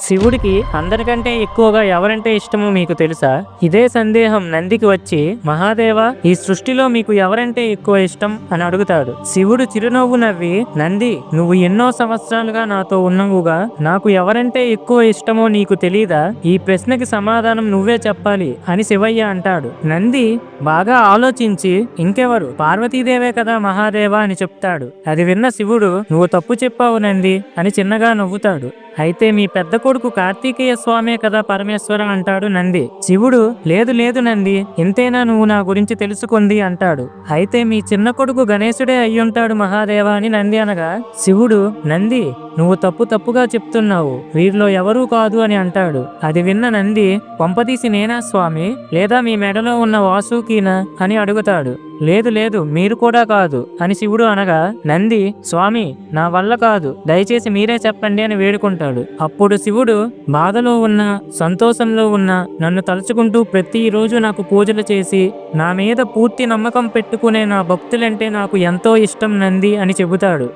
శివుడికి అందరికంటే ఎక్కువగా ఎవరంటే ఇష్టమో మీకు తెలుసా? ఇదే సందేహం నందికి వచ్చి మహాదేవ ఈ సృష్టిలో మీకు ఎవరంటే ఎక్కువ ఇష్టం? అని అడుగుతాడు. శివుడు చిరునవ్వు నవ్వి నంది నువ్వు ఎన్నో సంవత్సరాలుగా నాతో ఉన్నవుగా నాకు ఎవరంటే ఎక్కువ ఇష్టమో నీకు తెలీదా? ఈ ప్రశ్నకి సమాధానం నువ్వే చెప్పాలి అని శివయ్య అంటాడు. నంది బాగా ఆలోచించి ఇంకెవరు? పార్వతీదేవే కదా మహాదేవ అని చెప్తాడు. అది విన్న శివుడు నువ్వు తప్పు చెప్పావు నంది అని చిన్నగా నవ్వుతాడు. అయితే మీ పెద్ద కొడుకు కార్తీకేయ స్వామే కదా పరమేశ్వర అంటాడు నంది. శివుడు లేదు లేదు నంది ఇంతేనా నువ్వు నా గురించి తెలుసుకుంది అంటాడు. అయితే మీ చిన్న కొడుకు గణేశుడే అయ్యుంటాడు మహాదేవ అని నంది అనగా శివుడు నంది నువ్వు తప్పు తప్పుగా చెప్తున్నావు. వీరిలో ఎవరూ కాదు అని అంటాడు. అది విన్న నంది పంపదీసి నేనా స్వామి? లేదా మీ మెడలో ఉన్న వాసుకీనా? అని అడుగుతాడు. లేదు లేదు మీరు కూడా కాదు అని శివుడు అనగా నంది స్వామి నా వల్ల కాదు. దయచేసి మీరే చెప్పండి అని వేడుకుంటాడు. అప్పుడు శివుడు బాధలో ఉన్న సంతోషంలో ఉన్న నన్ను తలుచుకుంటూ ప్రతిరోజు నాకు పూజలు చేసి నా మీద పూర్తి నమ్మకం పెట్టుకునే నా భక్తులంటే నాకు ఎంతో ఇష్టం నంది అని చెబుతాడు.